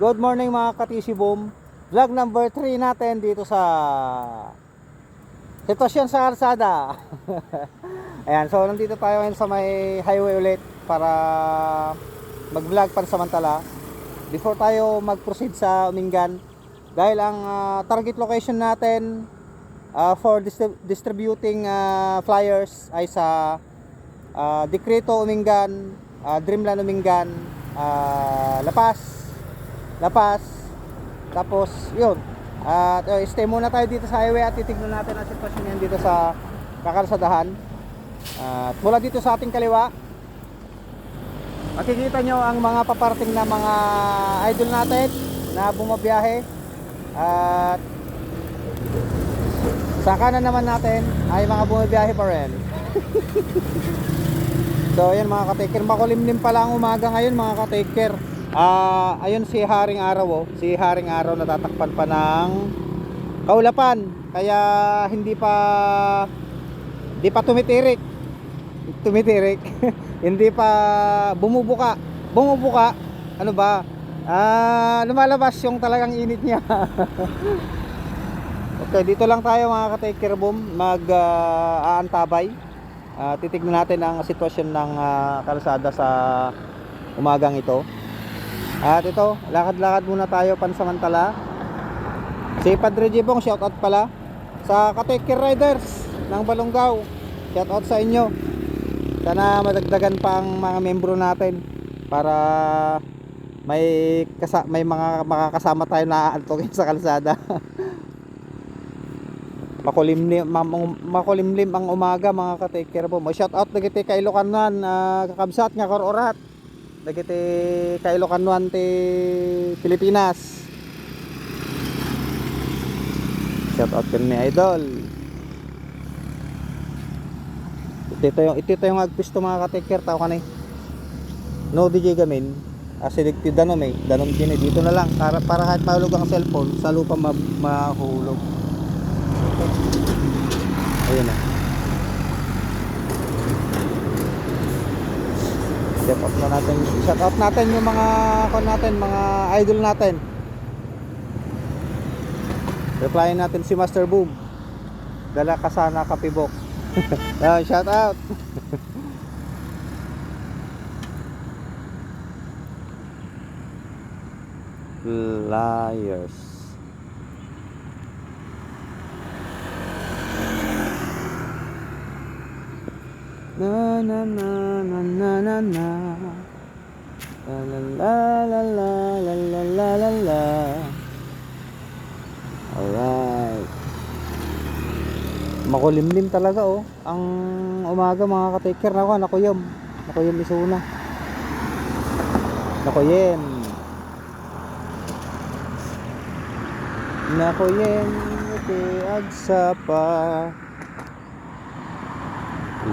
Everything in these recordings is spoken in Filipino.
Good morning mga katisi boom. Vlog number 3 natin dito sa sitwasyon sa kalsada. Ayan, so nandito tayo ngayon sa may highway ulit para mag-vlog pansamantala. Before tayo mag-proceed sa Umingan, dahil ang ah, target location natin ah, for distri- distributing ah, flyers ay sa ah, Decreto Umingan, ah, Dreamland Umingan, ah, La Paz, La Paz. Tapos, yun. At uh, stay muna tayo dito sa highway at titignan natin ang sitwasyon yan dito sa kakalsadahan. At mula dito sa ating kaliwa, makikita nyo ang mga paparating na mga idol natin na bumabiyahe. At sa kanan naman natin ay mga bumabiyahe pa rin. So ayan mga ka-taker, makulimlim pala ang umaga ngayon mga ka-taker. Ah, ayun si Haring Araw oh. Si Haring Araw natatakpan pa ng kaulapan. Kaya hindi pa hindi pa tumitirik. Tumitirik. hindi pa bumubuka. Bumubuka. Ano ba? Ah, lumalabas yung talagang init niya. okay, dito lang tayo mga ka-taker boom mag ah, aantabay. Ah, titignan natin ang sitwasyon ng ah, kalsada sa umagang ito. At ito, lakad-lakad muna tayo pansamantala. Si Padre Jibong, shoutout pala sa Katekir Riders ng Balongaw. Shoutout sa inyo. Sana madagdagan pa ang mga membro natin para may kasa may mga makakasama tayo na aantukin sa kalsada. makulimlim makulimlim ang umaga mga ka-take po. Shout out dagiti kay Ilocanuan uh, kakabsat nga kororat. Dagiti kay Ilocanuan ti Pilipinas. Shout out kan ni Idol. Ito yung ito yung agpisto mga ka-take tao kanay. No DJ gamin. Asilig ti danom eh. Danom din eh. Dito na lang. Para, para kahit mahulog ang cellphone, sa lupa ma mahulog. Ayun na. Shout out na natin. Shout out natin yung mga kon natin, mga idol natin. Replyin natin si Master Boom. Dala ka sana kapibok. Yan, shout out. Liars. Na na na na na na. Na La la la la la la la la la. Alright. Makulimlim talaga oh. Ang umaga mga ka-taker Nako, nakuyom Nakuyom isuna Nakuyem Nakuyem Iti agsa pa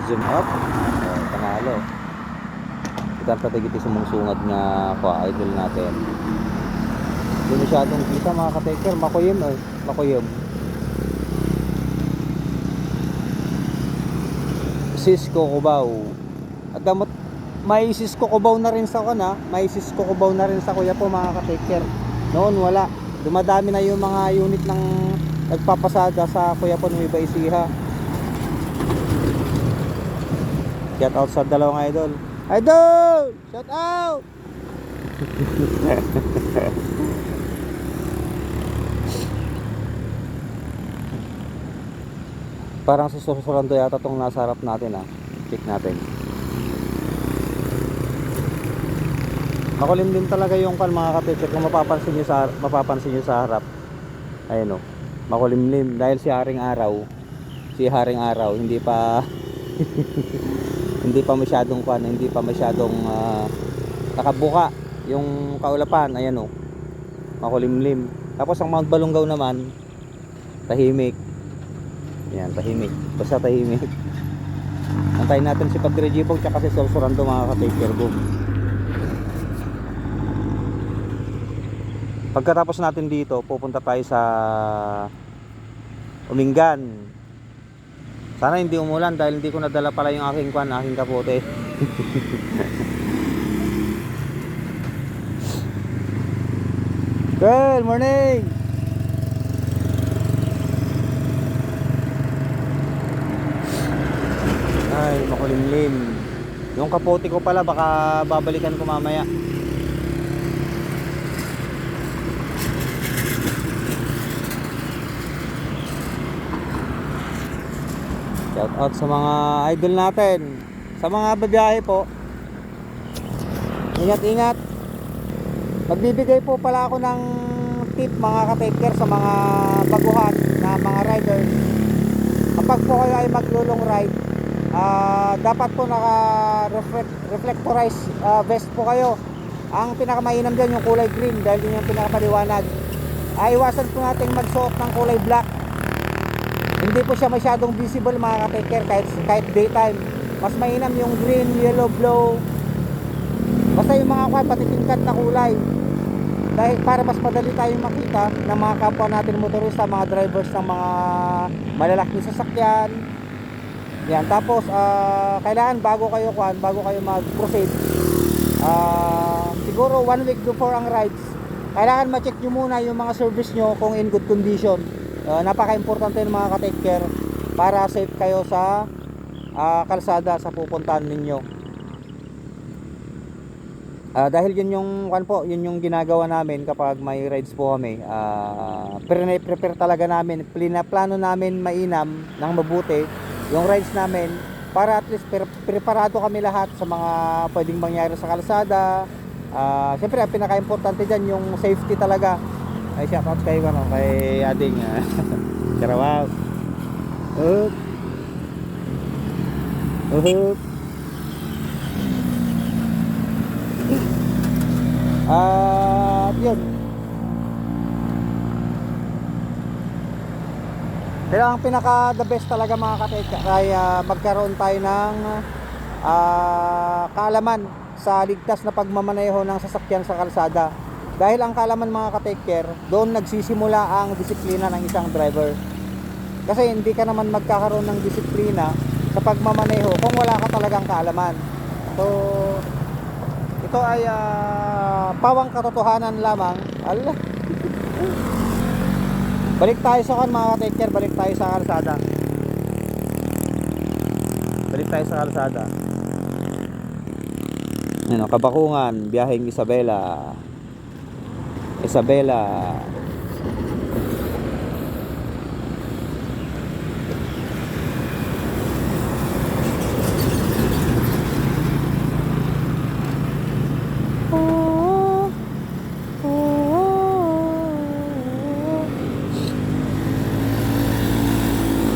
zoom up. Uh, panalo. Kita pa tigiti sumungsungad nga kwa idol natin. Hindi masyadong kita mga ka-taker. Makuyim ay makuyim Cisco Cubao. At damot may Cisco Cubao na rin sa kana may Cisco Cubao na rin sa kuya po mga ka-taker. Noon wala. Dumadami na yung mga unit ng nagpapasada sa kuya po Nueva Ecija Shout out sa dalawang idol. Idol! Shout out! Parang susurando yata tong nasa harap natin ah. Check natin. Makulim din talaga yung kan mga ka-teacher kung mapapansin niyo sa mapapansin niyo sa harap. Ayun oh. Makulimlim dahil si Haring Araw, si Haring Araw hindi pa hindi pa masyadong kwan, hindi pa masyadong ah, nakabuka yung kaulapan, ayan oh. Makulimlim. Tapos ang Mount Balungaw naman tahimik. Yan, tahimik. Basta tahimik. Antayin natin si Padre Jibog tsaka si Sorsorando mga ka-taker boom. Pagkatapos natin dito, pupunta tayo sa Umingan. Sana hindi umulan dahil hindi ko nadala pala yung aking kwan, aking kapote. Good morning! Ay, makulimlim. Yung kapote ko pala, baka babalikan ko mamaya. Shout out sa mga idol natin. Sa mga babiyahe po. Ingat, ingat. Magbibigay po pala ako ng tip mga ka-taker sa mga baguhan na mga riders. Kapag po kayo ay maglulong ride, ah, dapat po naka reflectorized ah, vest po kayo. Ang pinakamainam dyan yung kulay green dahil yun yung pinakamaliwanag. Ah, iwasan po natin magsuot ng kulay black. Hindi po siya masyadong visible mga ka-taker kahit, kahit daytime. Mas mainam yung green, yellow, blue. Basta yung mga kwan, pati tingkat na kulay dahil para mas madali tayong makita ng mga kapwa natin motorista, mga drivers ng mga malalaking sasakyan. Yan, tapos ah, kailangan bago kayo kuan, bago kayo mag-proceed. ah, siguro one week before ang rides, kailangan ma-check nyo muna yung mga service nyo kung in good condition. Ah, napaka-importante ng mga ka-take care para safe kayo sa ah, kalsada sa pupuntahan ninyo. Ah, dahil yun yung kan po, yun yung ginagawa namin kapag may rides po kami. Pre- prepare talaga namin, plano namin mainam ng mabuti yung rides namin para at least pre- preparado kami lahat sa mga pwedeng mangyari sa kalsada. Ah, Siyempre, ang pinaka-importante dyan yung safety talaga. Ay, shout out kay, ano, kay Ading. Uh, Karawaw. Up. Up. At yun. Pero ang pinaka the best talaga mga kateka ay ah, magkaroon tayo ng ah, kaalaman sa ligtas na pagmamaneho ng sasakyan sa kalsada. Dahil ang kaalaman mga ka-taker, doon nagsisimula ang disiplina ng isang driver. Kasi hindi ka naman magkakaroon ng disiplina sa pagmamaneho kung wala ka talagang kaalaman. So, ito ay ah, pawang katotohanan lamang. Ala. balik tayo sa kan mga ka-taker, balik tayo sa kalsada. Balik tayo sa kalsada. Ano, Kabakungan, biyaheng Isabela. Isabela.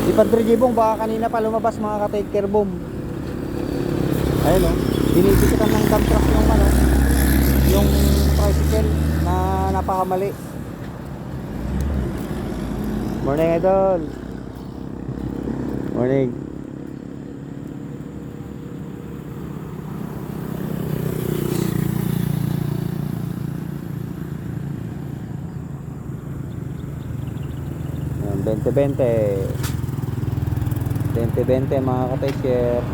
Si Padre Jibong baka kanina pa lumabas mga ka-take care boom. Ayun oh. Binibisikan ng dump truck yung ano, yung tricycle na napakamali. Morning idol. Morning. Ayan, 20-20. 20-20 mga ka-taker.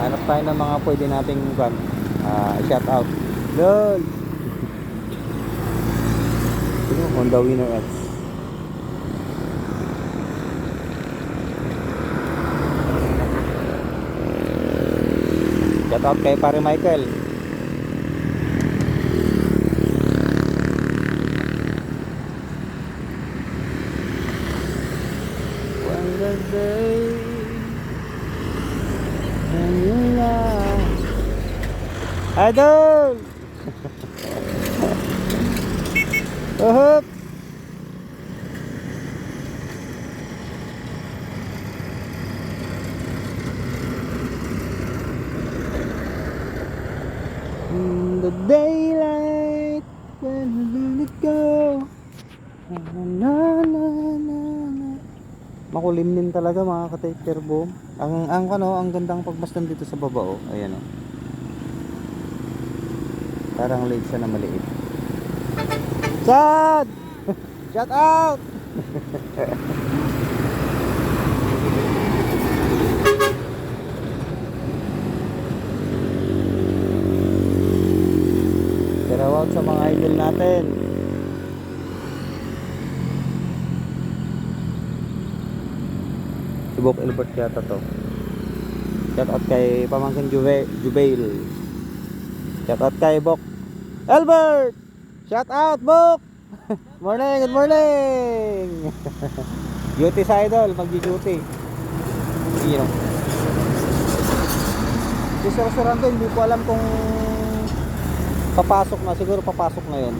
Hanap tayo ng mga pwede nating kwan, ah, shout out. Lol! Honda Winner X. Shout out kay pare Michael. When the day when you love Idol! Uhop! In the daylight when we let it go na na na na na Makulim talaga mga ka-taker boom. Ang ang ano, ang gandang pagmasdan dito sa baba oh. Ayan oh. Parang late siya na maliit. Chad! Shout out! Shout sa mga idol natin. Subok Elbert yata to. Shout out kay Pamangkin Juve, Jubail. Shout out kay Bok. Albert! Shout out, Bok! morning, good morning! duty sa idol, magdi-duty. Know. Yung restaurant ko, hindi ko alam kung papasok na. Siguro papasok na yun.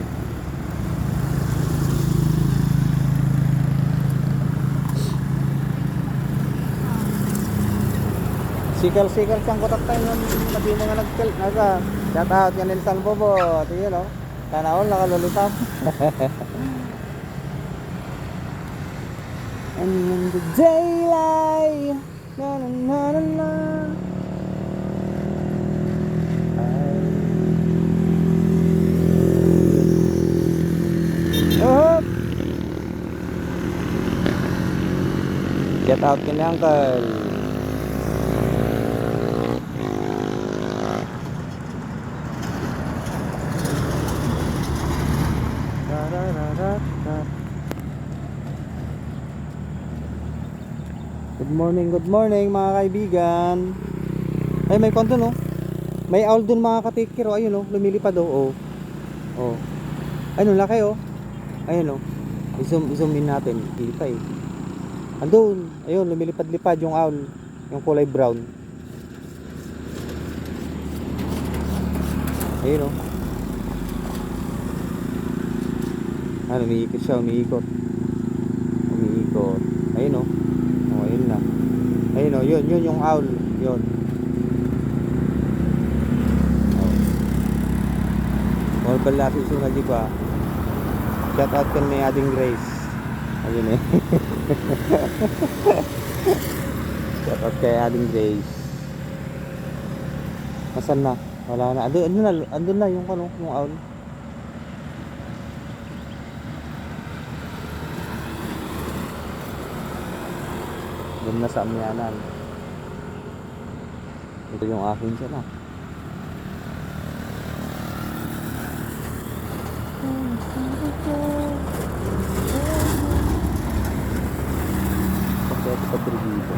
Sikal-sikal siyang kutak tayo nung nabi mga nagkil. Nasa, shout out ka Nelson Bobo. Ito yun, oh. Sana all nakalulutap. And in the daylight, na na na na na. Shout out kay Uncle. Good morning, good morning mga kaibigan. Ay, may konto no. May owl dun mga oh. Ayun oh, lumilipad oh. Oh. oh. Ayun, laki oh. Ayun oh. I-zoom, i-zoom in natin. Hindi pa eh. Andun. Ayun, lumilipad-lipad yung owl. Yung kulay brown. Ayun oh. Ah, umiikot siya, umiikot. Umiikot. Ayun oh. Oh, ayun na. Ayun oh, yun, yun yung owl. Yun. Oh. All pala si Sunal di ba? Shout out kan may ading Grace. Ayun eh. Shout out kay ading Grace. Nasaan na? Wala na. Andun, andun na, andun na yung ano, yung owl. Doon na sa amyanan. Ito yung akin siya na. Ito pa dito.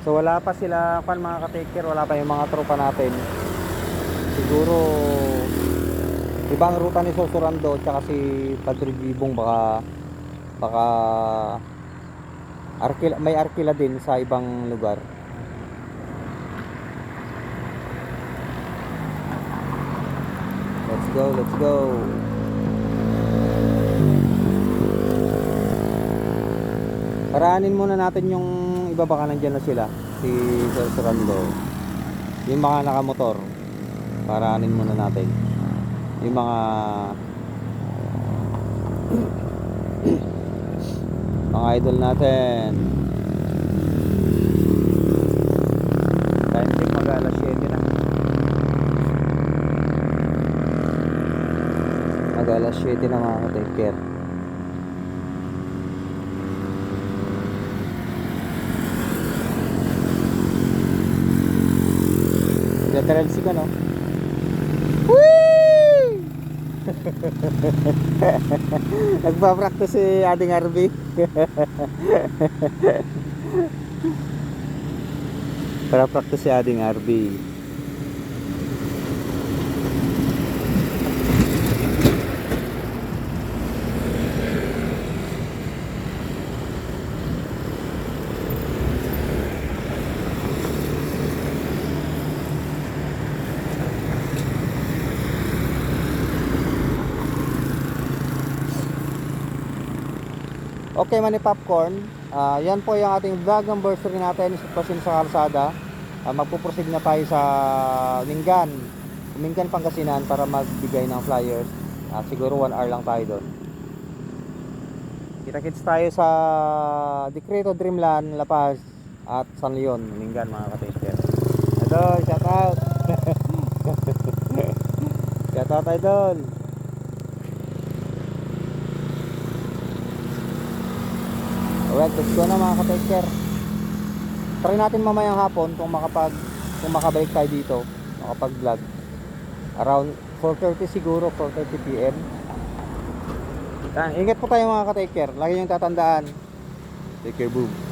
So wala pa sila pan mga ka-taker, wala pa yung mga tropa natin. Siguro ibang ruta ni Sosurando tsaka si Padre Gibong baka baka arkila, may arkila din sa ibang lugar. Let's go, let's go. Paraanin muna natin yung iba baka nandyan na sila si Sosurando. Yung mga nakamotor. Paraanin muna natin yung mga mga idol natin. Time check mag alas 7 na. Mag alas 7 na mga ka-take care Nagtatrelsi ka no? Nagpa-practice si ating RB. Para practice si ating RB. Okay, Manny Popcorn. Ah, yan po yung ating vlog anniversary natin Pasin sa Kalsada. Ah, magpuproceed na tayo sa Mingan. Mingan, Pangasinan para magbigay ng flyers. Ah, siguro 1 hour lang tayo doon. Kita-kits tayo sa Decreto Dreamland, La Paz at San Leon, Mingan mga ka-taster. Idol, shout out! shout out idol! Alright, let's go na mga ka-taker. Try natin mamayang hapon kung makapag kung makabalik tayo dito. makapag-vlog. Around 4.30 siguro, 4.30 p.m. Yan, ingat po tayo mga ka-take care. Lagi niyong tatandaan. Take care, boom.